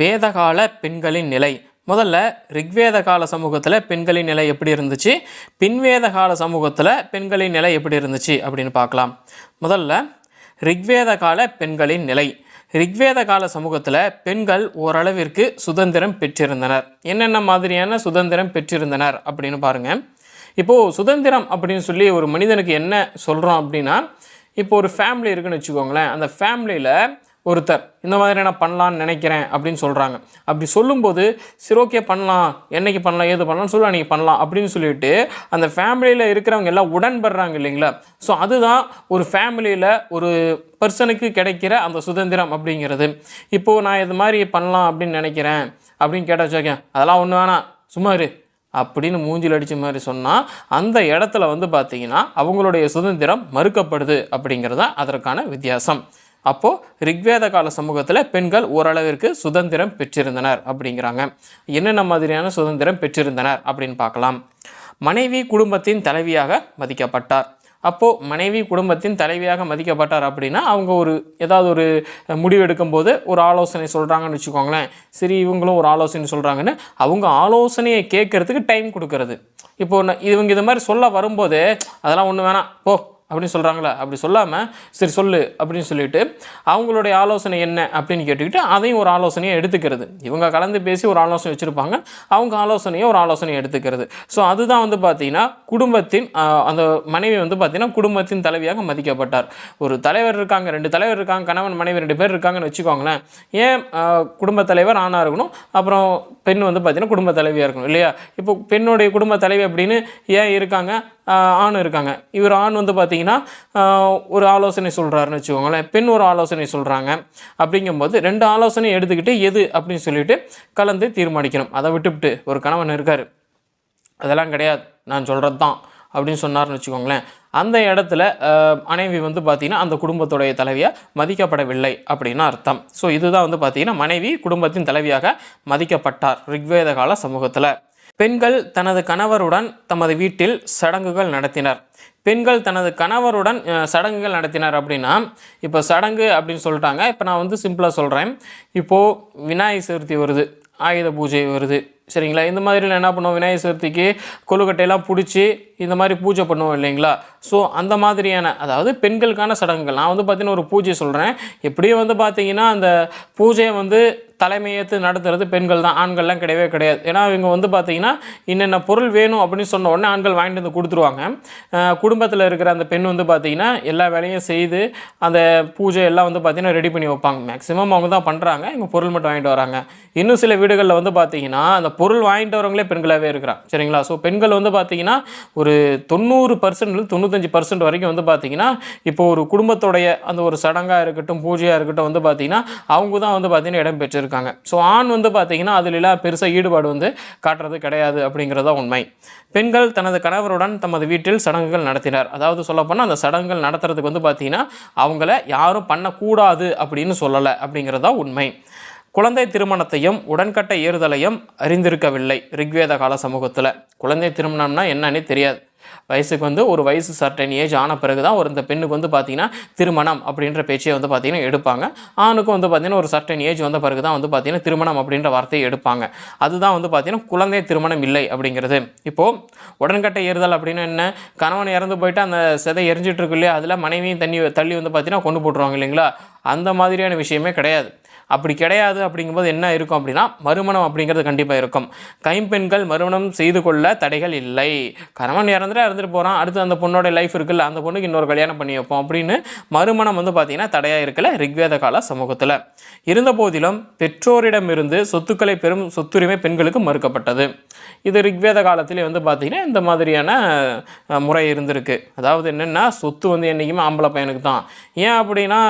வேதகால பெண்களின் நிலை. முதல்ல ரிக்வேத கால சமூகத்தில் பெண்களின் நிலை எப்படி இருந்துச்சு? பின்வேத கால சமூகத்தில் பெண்களின் நிலை எப்படி இருந்துச்சு அப்படின்னு பார்க்கலாம். முதல்ல ரிக்வேத கால பெண்களின் நிலை. ரிக்வேத கால சமூகத்தில் பெண்கள் ஓரளவிற்கு சுதந்திரம் பெற்றிருந்தனர். என்னென்ன மாதிரியான சுதந்திரம் பெற்றிருந்தனர் அப்படின்னு பாருங்கள் இப்போது சுதந்திரம் அப்படின்னு சொல்லி ஒரு மனிதனுக்கு என்ன சொல்கிறோம் அப்படின்னா இப்போ ஒரு ஃபேமிலி இருக்குன்னு வச்சுக்கோங்களேன். அந்த ஃபேமிலியில் ஒருத்தர் இந்த மாதிரி நான் பண்ணலான்னு நினைக்கிறேன் அப்படின்னு சொல்கிறாங்க அப்படி சொல்லும்போது சரி ஓகே பண்ணலாம். என்னைக்கு பண்ணலாம் ஏது பண்ணலாம்னு சொல்லி அன்றைக்கி பண்ணலாம் அப்படின்னு சொல்லிட்டு அந்த ஃபேமிலியில் இருக்கிறவங்க எல்லாம் உடன்படுறாங்க இல்லைங்களா? ஸோ அதுதான் ஒரு ஃபேமிலியில் ஒரு பர்சனுக்கு கிடைக்கிற அந்த சுதந்திரம் அப்படிங்கிறது. இப்போது நான் இது மாதிரி பண்ணலாம் அப்படின்னு நினைக்கிறேன் அப்படின்னு கேட்டால் வச்சுக்கேன் அதெல்லாம் ஒன்று வேணாம். சும்மா இரு. அப்படின்னு மூஞ்சில் அடித்த மாதிரி சொன்னால் அந்த இடத்துல வந்து பார்த்திங்கன்னா அவங்களுடைய சுதந்திரம் மறுக்கப்படுது அப்படிங்கிறது தான் அதற்கான வித்தியாசம். அப்போது ரிக்வேத கால சமூகத்தில் பெண்கள் ஓரளவிற்கு சுதந்திரம் பெற்றிருந்தனர் அப்படிங்கிறாங்க. என்னென்ன மாதிரியான சுதந்திரம் பெற்றிருந்தனர் அப்படின்னு பார்க்கலாம். மனைவி குடும்பத்தின் தலைவியாக மதிக்கப்பட்டார். அப்போது மனைவி குடும்பத்தின் தலைவியாக மதிக்கப்பட்டார் அப்படின்னா அவங்க ஒரு ஏதாவது ஒரு முடிவு எடுக்கும்போது ஒரு ஆலோசனை சொல்கிறாங்கன்னு வச்சுக்கோங்களேன். சரி இவங்களும் ஒரு ஆலோசனை சொல்கிறாங்கன்னு அவங்க ஆலோசனையை கேட்கறதுக்கு டைம் கொடுக்கறது. இப்போது இவங்க இது மாதிரி சொல்ல வரும்போது அதெல்லாம் ஒன்று வேணாம். போ அப்படின்னு சொல்கிறாங்களா அப்படி சொல்லாமல் சரி சொல்லு அப்படின்னு சொல்லிட்டு அவங்களுடைய ஆலோசனை என்ன அப்படின்னு கேட்டுக்கிட்டு அதையும் ஒரு ஆலோசனையை எடுத்துக்கிறது. இவங்க கலந்து பேசி ஒரு ஆலோசனை வச்சுருப்பாங்க. அவங்க ஆலோசனையை ஒரு ஆலோசனையை எடுத்துக்கிறது. ஸோ அதுதான் வந்து பார்த்தீங்கன்னா குடும்பத்தின் அந்த மனைவி வந்து பார்த்திங்கன்னா குடும்பத்தின் தலைவியாக மதிக்கப்பட்டார். ஒரு தலைவர் இருக்காங்க ரெண்டு தலைவர் இருக்காங்க கணவன் மனைவி ரெண்டு பேர் இருக்காங்கன்னு வச்சுக்கோங்களேன். ஏன் குடும்ப தலைவர் ஆணாக இருக்கணும்? அப்புறம் பெண் வந்து பார்த்தீங்கன்னா குடும்ப தலைவியாக இருக்கணும் இல்லையா? இப்போ பெண்ணுடைய குடும்ப தலைவி அப்படின்னு ஏன் இருக்காங்க? ஆண் இருக்காங்க. இவர் ஆண் வந்து பார்த்தீங்கன்னா ஒரு ஆலோசனை சொல்கிறாருன்னு வச்சுக்கோங்களேன். பெண் ஒரு ஆலோசனை சொல்கிறாங்க அப்படிங்கும்போது ரெண்டு ஆலோசனை எடுத்துக்கிட்டு எது அப்படின்னு சொல்லிட்டு கலந்து தீர்மானிக்கணும். அதை விட்டுவிட்டு ஒரு கணவன் இருக்கார். அதெல்லாம் கிடையாது. நான் சொல்கிறது தான் அப்படின்னு சொன்னார்னு வச்சுக்கோங்களேன். அந்த இடத்துல மனைவி வந்து பார்த்திங்கன்னா அந்த குடும்பத்துடைய தலைவியாக மதிக்கப்படவில்லை அப்படின்னு அர்த்தம். ஸோ இதுதான் வந்து பார்த்திங்கன்னா மனைவி குடும்பத்தின் தலைவியாக மதிக்கப்பட்டார் ரிக்வேத கால சமூகத்தில். பெண்கள் தனது கணவருடன் தமது வீட்டில் சடங்குகள் நடத்தினர். பெண்கள் தனது கணவருடன் சடங்குகள் நடத்தினர் அப்படின்னா இப்போ சடங்கு அப்படின்னு சொல்லிட்டாங்க. இப்போ நான் வந்து சிம்பிளாக சொல்கிறேன் இப்போது விநாயகர் சதுர்த்தி வருது ஆயுத பூஜை வருது சரிங்களா? இந்த மாதிரிலாம் என்ன பண்ணுவோம்? விநாயகர் சதுர்த்திக்கு கொழுக்கட்டையெல்லாம் பிடிச்சி இந்த மாதிரி பூஜை பண்ணுவோம் இல்லைங்களா? ஸோ அந்த மாதிரியான அதாவது பெண்களுக்கான சடங்குகள். நான் வந்து பார்த்தீங்கன்னா ஒரு பூஜை சொல்கிறேன் எப்படியும் வந்து பார்த்தீங்கன்னா அந்த பூஜையை வந்து தலைமையேற்று நடத்துறது பெண்கள் தான். ஆண்கள்லாம் கிடையவே கிடையாது. ஏன்னா இவங்க வந்து பார்த்தீங்கன்னா என்னென்ன பொருள் வேணும் அப்படின்னு சொன்ன உடனே ஆண்கள் வாங்கிட்டு வந்து கொடுத்துருவாங்க. குடும்பத்தில் இருக்கிற அந்த பெண் வந்து பார்த்திங்கன்னா எல்லா வேலையும் செய்து அந்த பூஜை எல்லாம் வந்து பார்த்திங்கன்னா ரெடி பண்ணி வைப்பாங்க. மேக்ஸிமம் அவங்க தான் பண்ணுறாங்க இவங்க பொருள் மட்டும் வாங்கிட்டு வராங்க. இன்னும் சில வீடுகளில் வந்து பார்த்திங்கன்னா அந்த பொருள் வாங்கிட்டு வரவங்களே பெண்களாகவே இருக்கிறாங்க. சரிங்களா? ஸோ பெண்கள் வந்து பார்த்திங்கன்னா ஒரு தொண்ணூறு பர்சன்ட் தொண்ணூத்தஞ்சு பர்சன்ட் வரைக்கும் வந்து பார்த்திங்கன்னா இப்போ ஒரு குடும்பத்துடைய அந்த ஒரு சடங்காக இருக்கட்டும் பூஜையாக இருக்கட்டும் வந்து பார்த்தீங்கன்னா அவங்க தான் வந்து பார்த்தீங்கன்னா இடம் இருக்காங்க. ஸோ ஆண் வந்து பார்த்தீங்கன்னா அதிலெல்லாம் பெருசாக ஈடுபாடு வந்து காட்டுறது கிடையாது அப்படிங்கிறதா உண்மை. பெண்கள் தனது கணவருடன் தமது வீட்டில் சடங்குகள் நடத்தினார். அதாவது சொல்லப்போனால் அந்த சடங்குகள் நடத்துறதுக்கு வந்து பார்த்தீங்கன்னா அவங்கள யாரும் பண்ணக்கூடாது அப்படின்னு சொல்லலை அப்படிங்கிறதா உண்மை. குழந்தை திருமணத்தையும் உடன்கட்டை ஏறுதலையும் அறிந்திருக்கவில்லை ரிக்வேத கால சமூகத்தில். குழந்தை திருமணம்னா என்னன்னே தெரியாது. வயசுக்கு வந்து ஒரு வயசு சர்டன் ஏஜ் ஆன பிறகு தான் ஒரு இந்த பெண்ணுக்கு வந்து பார்த்தீங்கன்னா திருமணம் அப்படின்ற பேச்சை வந்து பார்த்தீங்கன்னா எடுப்பாங்க. ஆணுக்கும் வந்து பார்த்தீங்கன்னா ஒரு சர்டன் ஏஜ் வந்த பிறகு தான் வந்து பார்த்தீங்கன்னா திருமணம் அப்படின்ற வார்த்தையை எடுப்பாங்க. அதுதான் வந்து பார்த்தீங்கன்னா குழந்தை திருமணம் இல்லை அப்படிங்கிறது. இப்போது உடன்கட்டை ஏறுதல் அப்படின்னா என்ன? கணவன் இறந்து போயிட்டு அந்த சிதை எரிஞ்சிட்ருக்கு இல்லையா? அதில் மனைவியும் தண்ணி தள்ளி வந்து பார்த்தீங்கன்னா கொண்டு போட்டுருவாங்க இல்லைங்களா? அந்த மாதிரியான விஷயமே கிடையாது. அப்படி கிடையாது அப்படிங்கும்போது என்ன இருக்கும் அப்படின்னா மறுமணம் அப்படிங்கிறது கண்டிப்பாக இருக்கும். கைம்பெண்கள் மறுமணம் செய்து கொள்ள தடைகள் இல்லை. கணவன் இறந்துட்டு இறந்துட்டு போகிறான் அடுத்து அந்த பொண்ணோட லைஃப் இருக்குல்ல அந்த பொண்ணுக்கு இன்னொரு கல்யாணம் பண்ணி வைப்போம் அப்படின்னு மறுமணம் வந்து பார்த்திங்கன்னா தடையாக இருக்கல ரிக்வேத கால சமூகத்தில். இருந்த போதிலும் பெற்றோரிடமிருந்து சொத்துக்களை பெறும் சொத்துரிமை பெண்களுக்கு மறுக்கப்பட்டது. இது ரிக்வேத காலத்திலே வந்து பார்த்திங்கன்னா இந்த மாதிரியான முறை இருந்திருக்கு. அதாவது என்னென்னா சொத்து வந்து என்றைக்குமே ஆம்பளை பையனுக்கு தான். ஏன் அப்படின்னா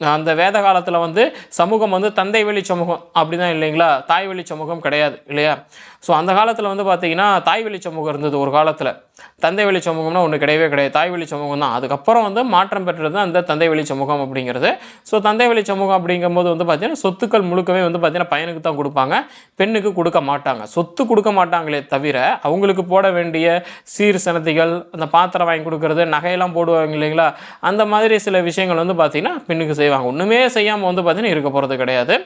அந்த வேத காலத்தில் வந்து சமூகம் வந்து தந்தை வழி சமூகம் அப்படி தான் இல்லைங்களா? தாய் வழி சமூகம் கிடையாது இல்லையா? ஸோ அந்த காலத்தில் வந்து பார்த்தீங்கன்னா தாய் வழி சமூகம் இருந்தது ஒரு காலத்தில். தந்தை வழி சமூகம்னா ஒன்று கிடையவே கிடையாது. தாய் வழி சமூகம் தான். அதுக்கப்புறம் வந்து மாற்றம் பெற்றது தான் அந்த தந்தை வழி சமூகம் அப்படிங்கிறது. ஸோ தந்தை வழி சமூகம் அப்படிங்கும்போது வந்து பார்த்தீங்கன்னா சொத்துக்கள் முழுக்கவே வந்து பார்த்தீங்கன்னா பையனுக்கு தான் கொடுப்பாங்க. பெண்ணுக்கு கொடுக்க மாட்டாங்க. சொத்து கொடுக்க மாட்டாங்களே தவிர அவங்களுக்கு போட வேண்டிய சீர் சனத்திகள் அந்த பாத்திரம் வாங்கி கொடுக்கறது நகையெல்லாம் போடுவாங்க இல்லைங்களா? அந்த மாதிரி சில விஷயங்கள் வந்து பார்த்தீங்கன்னா பெண்ணுக்கு செய்வாங்க. ஒன்றுமே செய்யாமல் வந்து பார்த்தீங்கன்னா இருக்க போகிறது கிடையாது.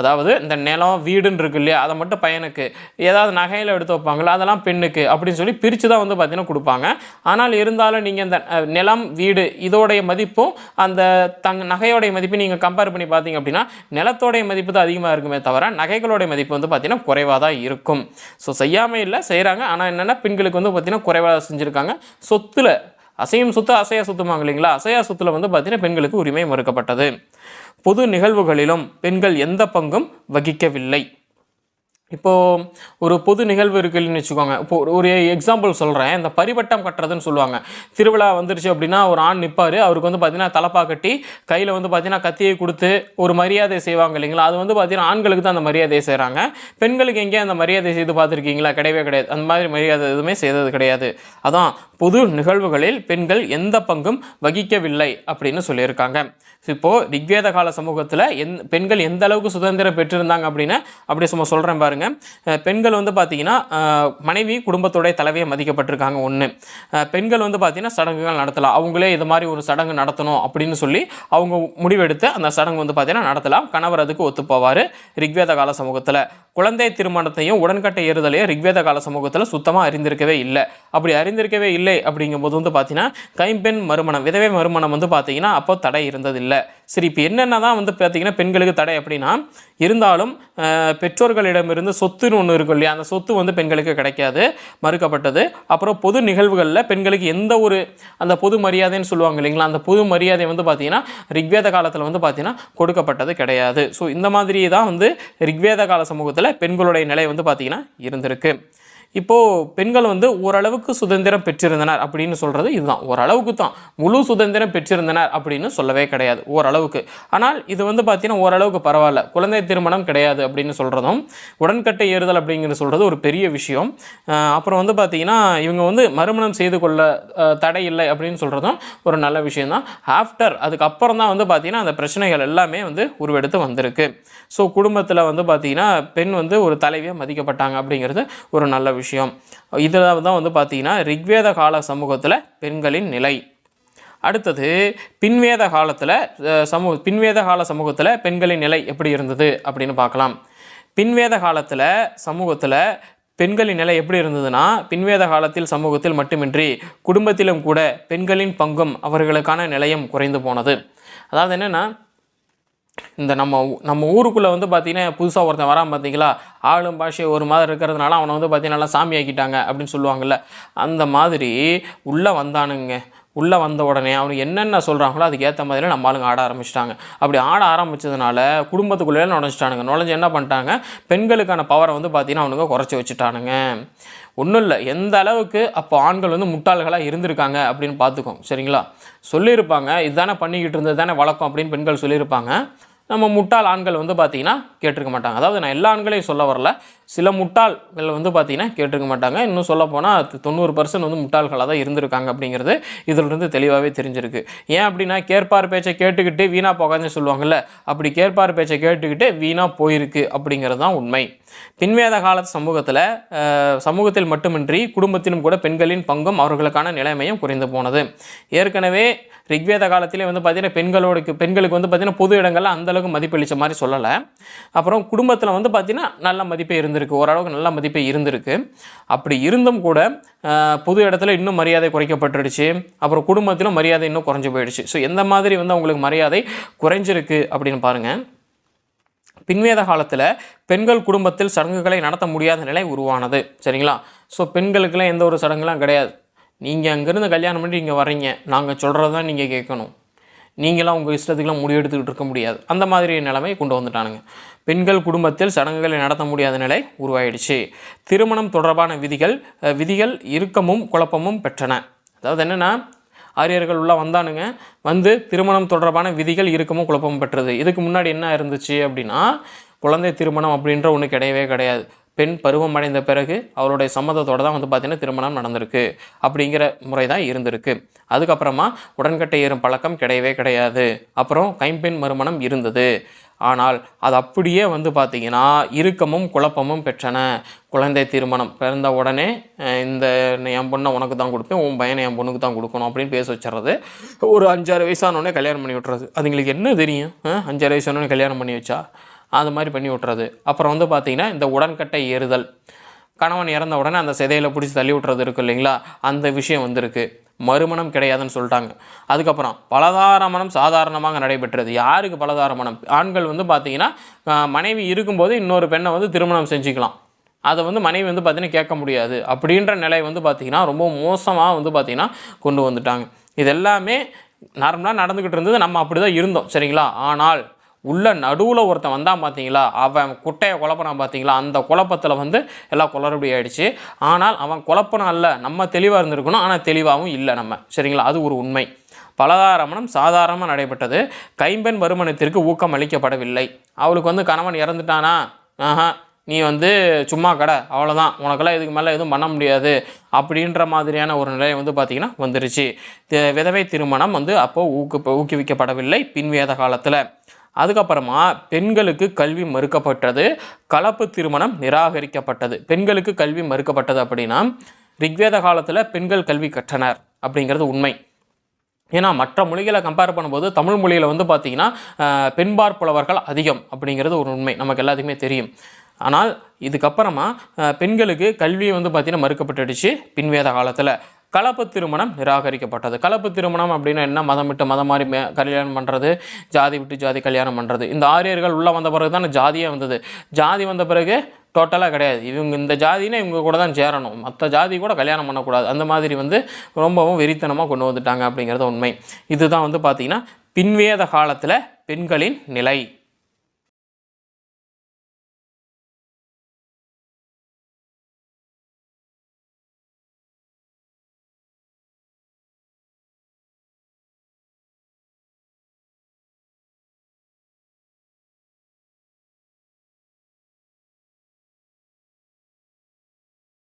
அதாவது இந்த நிலம் வீடுன்னு இருக்கு இல்லையா அதை மட்டும் பையனுக்கு. ஏதாவது நகையில் எடுத்து வைப்பாங்களா அதெல்லாம் பெண்ணுக்கு அப்படின்னு சொல்லி பிரித்து தான் வந்து பார்த்தீங்கன்னா கொடுப்பாங்க. ஆனால் இருந்தாலும் நீங்கள் இந்த நிலம் வீடு இதோடைய மதிப்பும் அந்த தங் நகையோடைய மதிப்பு நீங்கள் கம்பேர் பண்ணி பார்த்தீங்க அப்படின்னா நிலத்தோடைய மதிப்பு தான் அதிகமாக இருக்குமே தவிர நகைகளுடைய மதிப்பு வந்து பார்த்திங்கன்னா குறைவாக தான் இருக்கும். ஸோ செய்யாமல் இல்லை செய்கிறாங்க ஆனால் என்னென்னா பெண்களுக்கு வந்து பார்த்திங்கன்னா குறைவாக செஞ்சுருக்காங்க. சொத்துல அசையும் சொத்து அசையா சொத்துமாங்க இல்லைங்களா? அசையா சொத்துல வந்து பார்த்தீங்கன்னா பெண்களுக்கு உரிமை மறுக்கப்பட்டது. பொது நிகழ்வுகளிலும் பெண்கள் எந்த பங்கும் வகிக்கவில்லை. இப்போது ஒரு பொது நிகழ்வு இருக்குன்னு வச்சுக்கோங்க. இப்போ ஒரு- ஒரு எக்ஸாம்பிள் சொல்கிறேன் இந்த பரிவட்டம் கட்டுறதுன்னு சொல்லுவாங்க. திருவிழா வந்துருச்சு அப்படின்னா ஒரு ஆண் நிற்பார் அவருக்கு வந்து பார்த்தீங்கன்னா தலப்பா கட்டி கையில் வந்து பார்த்தீங்கன்னா கத்தியை கொடுத்து ஒரு மரியாதை செய்வாங்க இல்லைங்களா? அது வந்து பார்த்தீங்கன்னா ஆண்களுக்கு தான் அந்த மரியாதையை செய்கிறாங்க பெண்களுக்கு எங்கேயும் அந்த மரியாதை செய்து பார்த்துருக்கீங்களா? கிடையவே கிடையாது. அந்த மாதிரி மரியாதை எதுவுமே செய்தது கிடையாது. அதான் பொது நிகழ்வுகளில் பெண்கள் எந்த பங்கும் வகிக்கவில்லை அப்படின்னு சொல்லியிருக்காங்க. இப்போது ரிக்வேத கால சமூகத்தில் எந் பெண்கள் எந்த அளவுக்கு சுதந்திரம் பெற்றிருந்தாங்க அப்படின்னு அப்படி சும்மா சொல்கிறேன் பாருங்க. பெண்கள் வந்து பார்த்தீங்கன்னா மனைவி குடும்பத்தோடைய தலைவையை மதிக்கப்பட்டிருக்காங்க ஒன்று பெண்கள் வந்து பார்த்தீங்கன்னா சடங்குகள் நடத்தலாம். அவங்களே இது மாதிரி ஒரு சடங்கு நடத்தணும் அப்படின்னு சொல்லி அவங்க முடிவெடுத்து அந்த சடங்கு வந்து பார்த்தீங்கன்னா நடத்தலாம். கணவர் அதுக்கு ஒத்துப்போவார் ரிக்வேத கால சமூகத்தில். குழந்தை திருமணத்தையும் உடன்கட்டை ஏறுதலையும் ரிக்வேத கால சமூகத்தில் சுத்தமாக அறிந்திருக்கவே இல்லை. அப்படி அறிந்திருக்கவே இல்லை அப்படிங்கும்போது வந்து பார்த்தீங்கன்னா கைம்பெண் மறுமணம் விதவை மறுமணம் வந்து பார்த்தீங்கன்னா அப்போ தடை இருந்ததில்லை. சரி இப்போ என்னென்ன தான் வந்து பார்த்தீங்கன்னா பெண்களுக்கு தடை அப்படின்னா இருந்தாலும் பெற்றோர்களிடமிருந்து சொத்துன்னு ஒன்று இருக்கும் இல்லையா? அந்த சொத்து வந்து பெண்களுக்கு கிடைக்காது மறுக்கப்பட்டது. அப்புறம் பொது நிகழ்வுகளில் பெண்களுக்கு எந்த ஒரு அந்த பொது மரியாதைன்னு சொல்லுவாங்க இல்லைங்களா? அந்த பொது மரியாதை வந்து பார்த்தீங்கன்னா ரிக்வேத காலத்தில் வந்து பார்த்தீங்கன்னா கொடுக்கப்பட்டது கிடையாது. ஸோ இந்த மாதிரி தான் வந்து ரிக்வேத கால சமூகத்தில் பெண்களுடைய நிலை வந்து பார்த்திங்கன்னா இருந்திருக்கு. இப்போது பெண்கள் வந்து ஓரளவுக்கு சுதந்திரம் பெற்றிருந்தனர் அப்படின்னு சொல்கிறது இதுதான். ஓரளவுக்கு தான். முழு சுதந்திரம் பெற்றிருந்தனர் அப்படின்னு சொல்லவே கிடையாது ஓரளவுக்கு. ஆனால் இது வந்து பார்த்தீங்கன்னா ஓரளவுக்கு பரவாயில்ல. குழந்தை திருமணம் கிடையாது அப்படின்னு சொல்கிறதும் உடன்கட்டை ஏறுதல் அப்படிங்கிறது சொல்கிறது ஒரு பெரிய விஷயம். அப்புறம் வந்து பார்த்திங்கன்னா இவங்க வந்து மறுமணம் செய்து கொள்ள தடை இல்லை அப்படின்னு சொல்கிறதும் ஒரு நல்ல விஷயம் தான் ஆஃப்டர் அதுக்கப்புறம் தான் வந்து பார்த்திங்கன்னா அந்த பிரச்சனைகள் எல்லாமே வந்து உருவெடுத்து வந்திருக்கு. ஸோ குடும்பத்தில் வந்து பார்த்தீங்கன்னா பெண் வந்து ஒரு தலைவியாக மதிக்கப்பட்டாங்க அப்படிங்கிறது ஒரு நல்ல விஷயம். விஷயம். இதில் தான் வந்து பார்த்திங்கன்னா ரிக்வேத கால சமூகத்தில் பெண்களின் நிலை. அடுத்தது பின்வேத காலத்தில் சமூக பின்வேத கால சமூகத்தில் பெண்களின் நிலை எப்படி இருந்தது அப்படின்னு பார்க்கலாம். பின்வேத காலத்தில் சமூகத்தில் பெண்களின் நிலை எப்படி இருந்ததுன்னா பின்வேத காலத்தில் சமூகத்தில் மட்டுமின்றி குடும்பத்திலும் கூட பெண்களின் பங்கும் அவர்களுக்கான நிலையம் குறைந்து போனது. அதாவது என்னென்னா இந்த நம்ம நம்ம ஊருக்குள்ளே வந்து பார்த்தீங்கன்னா புதுசாக ஒருத்தன் வரான் பார்த்தீங்களா ஆளும் பாஷை ஒரு மாதிரி இருக்கிறதுனால அவனை வந்து பார்த்தீங்கன்னா நல்லா சாமி ஆக்கிட்டாங்க அப்படின்னு சொல்லுவாங்கல்ல. அந்த மாதிரி உள்ளே வந்தானுங்க. உள்ளே வந்த உடனே அவனுக்கு என்னென்ன சொல்கிறாங்களோ அதுக்கு ஏற்ற மாதிரி நம்ம ஆளுங்க ஆட ஆரம்பிச்சிட்டாங்க. அப்படி ஆட ஆரம்பித்ததுனால குடும்பத்துக்குள்ளே நுழைஞ்சிட்டானுங்க. நுழைஞ்சு என்ன பண்ணிட்டாங்க? பெண்களுக்கான பவரை வந்து பார்த்தீங்கன்னா அவனுங்க குறைச்சி வச்சுட்டானுங்க. ஒன்றும் இல்லை. எந்த அளவுக்கு அப்போ ஆண்கள் வந்து முட்டாள்களாக இருந்திருக்காங்க அப்படின்னு பார்த்துக்கோங்க சரிங்களா? சொல்லியிருப்பாங்க. இதுதானே பண்ணிக்கிட்டு இருந்தது தானே வழக்கம் அப்படின்னு பெண்கள் சொல்லியிருப்பாங்க. நம்ம முட்டாள் ஆண்கள் வந்து பார்த்தீங்கன்னா கேட்டிருக்க மாட்டாங்க. அதாவது நான் எல்லா ஆண்களையும் சொல்ல வரல. சில முட்டாள்கள் வந்து பார்த்தீங்கன்னா கேட்டிருக்க மாட்டாங்க. இன்னும் சொல்லப்போனால் தொண்ணூறு பர்சன்ட் வந்து முட்டாள்களாக தான் இருந்திருக்காங்க அப்படிங்கிறது இதிலிருந்து தெளிவாகவே தெரிஞ்சிருக்கு. ஏன் அப்படின்னா கேட்பார் பேச்சை கேட்டுக்கிட்டு வீணாக போகாதுன்னு சொல்லுவாங்கல்ல. அப்படி கேட்பார் பேச்சை கேட்டுக்கிட்டு வீணாக போயிருக்கு அப்படிங்கிறது தான் உண்மை. பின்வேத கால சமூகத்தில் சமூகத்தில் மட்டுமின்றி குடும்பத்திலும் கூட பெண்களின் பங்கும் அவர்களுக்கான நிலைமையும் குறைந்து போனது. ஏற்கனவே ரிக்வேத காலத்திலே வந்து பார்த்தீங்கன்னா பெண்களோட பெண்களுக்கு வந்து பார்த்திங்கன்னா பொது இடங்களில் அந்தளவுக்கு மதிப்பளித்த மாதிரி சொல்லலை. அப்புறம் குடும்பத்தில் வந்து பார்த்தீங்கன்னா நல்ல மதிப்பே இருந்திருக்கு. ஓரளவுக்கு நல்ல மதிப்பே இருந்திருக்கு. அப்படி இருந்தும் கூட புது இடத்துல இன்னும் மரியாதை குறைக்கப்பட்டுடுச்சு. அப்புறம் குடும்பத்திலும் மரியாதை இன்னும் குறைஞ்சு போயிடுச்சு. ஸோ எந்த மாதிரி வந்து அவங்களுக்கு மரியாதை குறைஞ்சிருக்கு அப்படின்னு பாருங்கள் பின்வேத காலத்தில் பெண்கள் குடும்பத்தில் சடங்குகளை நடத்த முடியாத நிலை உருவானது. சரிங்களா? ஸோ பெண்களுக்கெல்லாம் எந்த ஒரு சடங்குலாம் கிடையாது. நீங்கள் அங்கேருந்து கல்யாணம் பண்ணி இங்கே வர்றீங்க. நாங்கள் சொல்கிறது தான் நீங்கள் கேட்கணும். நீங்களாம் உங்கள் இஷ்டத்துக்குலாம் முடிவெடுத்துக்கிட்டு இருக்க முடியாது. அந்த மாதிரி நிலைமை கொண்டு வந்துட்டானுங்க. பெண்கள் குடும்பத்தில் சடங்குகளை நடத்த முடியாத நிலை உருவாயிடுச்சு. திருமணம் தொடர்பான விதிகள் விதிகள் இறுக்கமும் குழப்பமும் பெற்றன. அதாவது என்னென்னா ஆரியர்கள் உள்ள வந்தானுங்க வந்து திருமணம் தொடர்பான விதிகள் இறுக்கமும் குழப்பமும் பெற்றது. இதுக்கு முன்னாடி என்ன இருந்துச்சு அப்படின்னா குழந்தை திருமணம் அப்படின்ற ஒன்று கிடையவே கிடையாது. பெண் பருவம் அடைந்த பிறகு அவருடைய சம்மதத்தோடு தான் வந்து பார்த்திங்கன்னா திருமணம் நடந்திருக்கு அப்படிங்கிற முறை தான் இருந்திருக்கு. அதுக்கப்புறமா உடன்கட்டை ஏறும் பழக்கம் கிடையவே கிடையாது. அப்புறம் கைம்பெண் மறுமணம் இருந்தது. ஆனால் அது அப்படியே வந்து பார்த்தீங்கன்னா இறுக்கமும் குழப்பமும் பெற்றன. குழந்தை திருமணம் பிறந்த உடனே இந்த என் பொண்ணை உனக்கு தான் கொடுப்பேன் உன் பையனை என் பொண்ணுக்கு தான் கொடுக்கணும் அப்படின்னு பேச வச்சிடுறது. ஒரு அஞ்சாறு வயசானோடனே கல்யாணம் பண்ணி விட்டுறது. அதுங்களுக்கு என்ன தெரியும்? அஞ்சாறு வயசானோடனே கல்யாணம் பண்ணி வச்சா? அது மாதிரி பண்ணி விட்டுறது. அப்புறம் வந்து பார்த்திங்கன்னா இந்த உடன்கட்டை ஏறுதல். கணவன் இறந்த உடனே அந்த சிதையில் பிடிச்சி தள்ளி விட்டுறது இருக்கு இல்லைங்களா? அந்த விஷயம் வந்திருக்கு. மறுமணம் கிடையாதுன்னு சொல்லிட்டாங்க. அதுக்கப்புறம் பலதார மனம் சாதாரணமாக நடைபெற்றது. யாருக்கு பலதார மனம் ஆண்கள் வந்து பார்த்திங்கன்னா மனைவி இருக்கும்போது இன்னொரு பெண்ணை வந்து திருமணம் செஞ்சுக்கலாம். அதை வந்து மனைவி வந்து பார்த்தீங்கன்னா கேட்க முடியாது. அப்படின்ற நிலை வந்து பார்த்திங்கன்னா ரொம்ப மோசமாக வந்து பார்த்திங்கன்னா கொண்டு வந்துட்டாங்க. இது எல்லாமே நார்மலாக நடந்துக்கிட்டு இருந்தது. நம்ம அப்படி தான் இருந்தோம். சரிங்களா? ஆனால் உள்ள நடுவில் ஒருத்தன் வந்தான் பார்த்தீங்களா அவன் குட்டையை குழப்பினான் பார்த்தீங்களா அந்த குழப்பத்தில் வந்து எல்லாம் குளறுபடி ஆயிடுச்சு. ஆனால் அவன் குழப்பனா இல்லை நம்ம தெளிவாக இருந்திருக்கணும் ஆனால் தெளிவாகவும் இல்லை நம்ம. சரிங்களா? அது ஒரு உண்மை. பலதாரமணம் சாதாரணமாக நடைபெற்றது. கைம்பெண் வருமானத்திற்கு ஊக்கம் அளிக்கப்படவில்லை. அவளுக்கு வந்து கணவன் இறந்துட்டானா? ஆஹா நீ வந்து சும்மா கடை அவ்வளோதான் உனக்கெல்லாம் இதுக்கு மேலே எதுவும் பண்ண முடியாது. அப்படின்ற மாதிரியான ஒரு நிலை வந்து பார்த்திங்கன்னா வந்துருச்சு. விதவை திருமணம் வந்து அப்போது ஊக்கு ஊக்குவிக்கப்படவில்லை பின்வேத காலத்தில். அதுக்கப்புறமா பெண்களுக்கு கல்வி மறுக்கப்பட்டது கலப்பு திருமணம் நிராகரிக்கப்பட்டது. பெண்களுக்கு கல்வி மறுக்கப்பட்டது அப்படின்னா ரிக்வேத காலத்தில் பெண்கள் கல்வி கற்றனர் அப்படிங்கிறது உண்மை. ஏன்னா மற்ற மொழிகளை கம்பேர் பண்ணும்போது தமிழ் மொழியில் வந்து பார்த்திங்கன்னா பெண்பார் புலவர்கள் அதிகம் அப்படிங்கிறது ஒரு உண்மை. நமக்கு எல்லாத்துக்குமே தெரியும். ஆனால் இதுக்கப்புறமா பெண்களுக்கு கல்வி வந்து பார்த்திங்கன்னா மறுக்கப்பட்டுடுச்சு பின்வேத காலத்தில். கலப்பு திருமணம் நிராகரிக்கப்பட்டது. கலப்பு திருமணம் அப்படின்னா என்ன? மதம் விட்டு மதம் மாதிரி மே- கல்யாணம் பண்ணுறது ஜாதி விட்டு ஜாதி கல்யாணம் பண்ணுறது இந்த ஆரியர்கள் உள்ளே வந்த பிறகு தான் ஜாதியே வந்தது. ஜாதி வந்த பிறகு டோட்டலாக கிடையாது. இவங்க இந்த ஜாதினா இவங்க கூட தான் சேரணும். மற்ற ஜாதி கூட கல்யாணம் பண்ணக்கூடாது. அந்த மாதிரி வந்து ரொம்பவும் வெறித்தனமாக கொண்டு வந்துட்டாங்க அப்படிங்கிறது உண்மை. இதுதான் வந்து பார்த்திங்கன்னா பின்வேத காலத்தில் பெண்களின் நிலை.